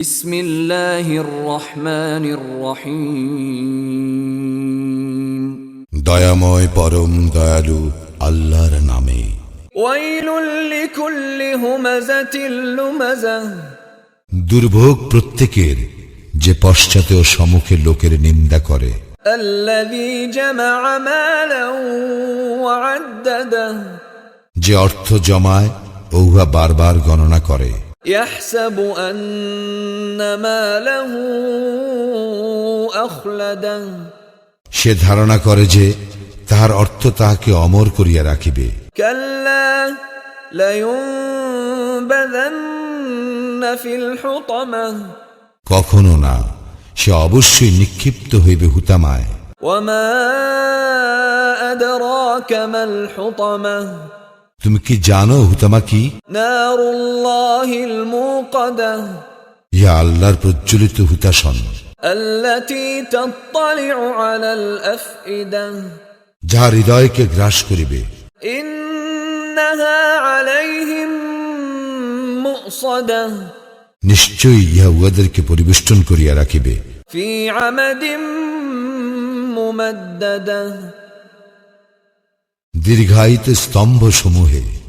بسم الله الرحمن الرحيم দয়াময় পরম দয়ালু আল্লাহর নামে ويل لكل همزة لمزة দুর্ভোগ প্রত্যেকের যে পশ্চাতে ও সম্মুখে লোকের নিন্দা করে الذي جمع مالا وعدده যে অর্থ জমায় ও উহা বারবার গণনা করে يحسب أن ماله أخلده সে ধারণা করে যে তাহার অর্থ তাহাকে অমর করিয়া রাখিবে كلا لينبذن في الحطمة কখনো না সে অবশ্যই নিক্ষিপ্ত হইবে হুতামায় وما أدراك ما الحطمة তুমি কি জানো হুতামা কি? ইয়া আল্লাহর প্রজ্বলিত হুতাসন যা হৃদয়কে গ্রাস করিবে। নিশ্চয়ই ইহা উহাদেরকে পরিবেষ্টন করিয়া রাখিবে। ফি আমাদিম মুমাদ্দাদা। দীর্ঘায়িত স্তম্ভ সমূহে